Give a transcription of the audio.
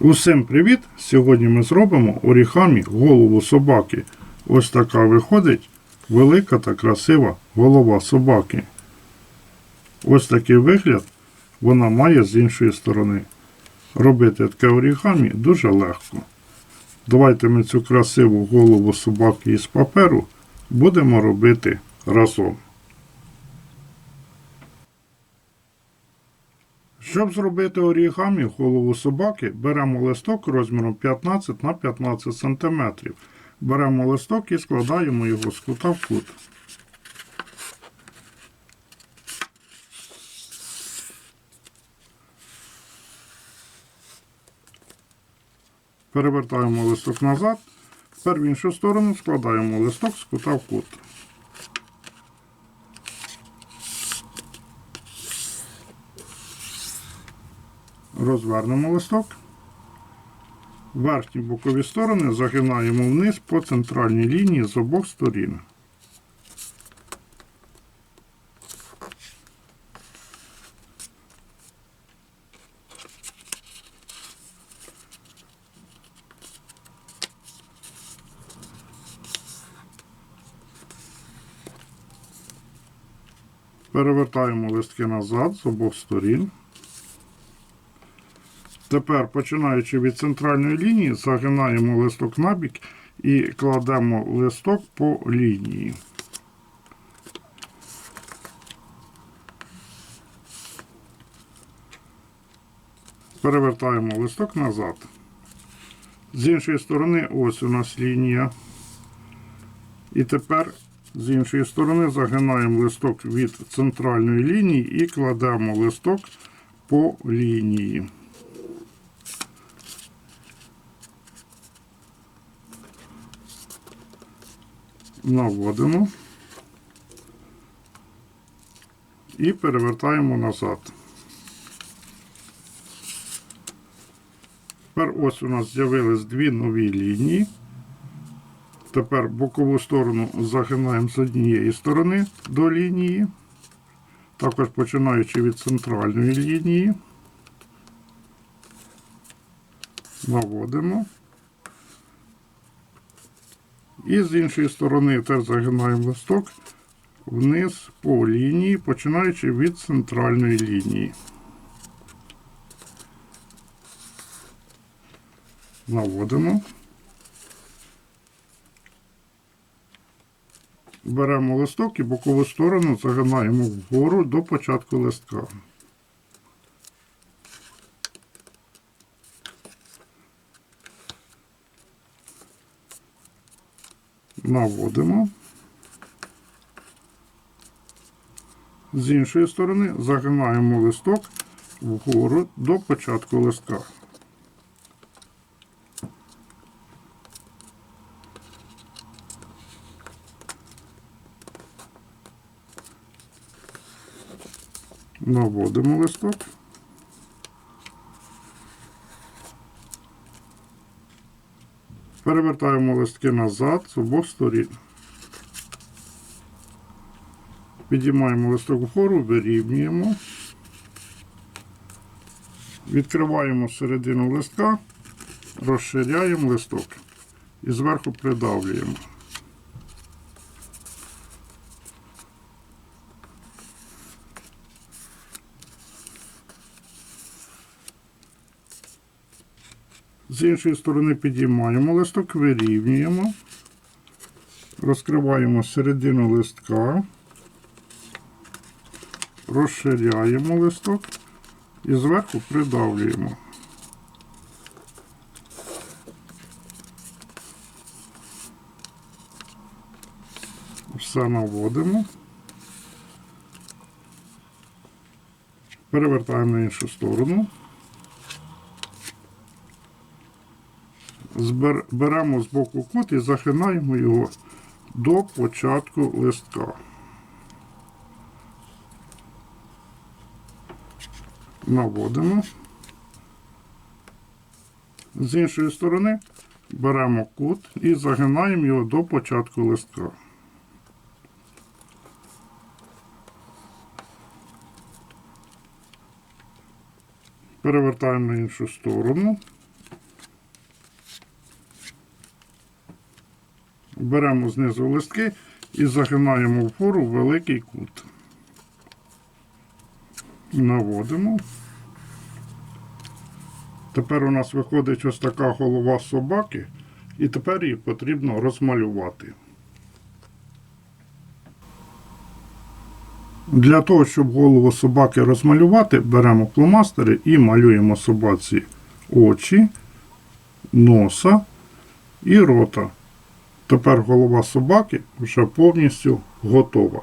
Усім привіт! Сьогодні ми зробимо орігамі голову собаки. Ось така виходить велика та красива голова собаки. Ось такий вигляд вона має з іншої сторони. Робити таке орігамі дуже легко. Давайте ми цю красиву голову собаки із паперу будемо робити разом. Щоб зробити орігамі голову собаки, беремо листок розміром 15 на 15 см. Беремо листок і складаємо його з кута в кут. Перевертаємо листок назад. Тепер в іншу сторону складаємо листок з кута в кут. Розвернемо листок. Верхні бокові сторони загинаємо вниз по центральній лінії з обох сторін. Перевертаємо листки назад з обох сторін. Тепер, починаючи від центральної лінії, загинаємо листок набік і кладемо листок по лінії. Перевертаємо листок назад. З іншої сторони, ось у нас лінія. І тепер з іншої сторони загинаємо листок від центральної лінії і кладемо листок по лінії. Наводимо і перевертаємо назад. Тепер ось у нас з'явились дві нові лінії. Тепер бокову сторону загинаємо з однієї сторони до лінії, також починаючи від центральної лінії, наводимо. І з іншої сторони теж загинаємо листок вниз по лінії, починаючи від центральної лінії. Наводимо. Беремо листок і бокову сторону загинаємо вгору до початку листка. Наводимо. З іншої сторони загинаємо листок вгору до початку листка. Наводимо листок. Перевертаємо листки назад з обох сторін. Підіймаємо листок вгору, вирівнюємо. Відкриваємо середину листка, розширяємо листок і зверху придавлюємо. З іншої сторони підіймаємо листок, вирівнюємо, розкриваємо середину листка, розширяємо листок і зверху придавлюємо. Все наводимо. Перевертаємо на іншу сторону. Беремо з боку кут і захинаємо його до початку листка. Наводимо. З іншої сторони беремо кут і загинаємо його до початку листка. Перевертаємо на іншу сторону. Беремо знизу листки і загинаємо вгору в великий кут. Наводимо. Тепер у нас виходить ось така голова собаки, і тепер її потрібно розмалювати. Для того, щоб голову собаки розмалювати, беремо фломастери і малюємо собаці очі, носа і рота. Тепер голова собаки вже повністю готова.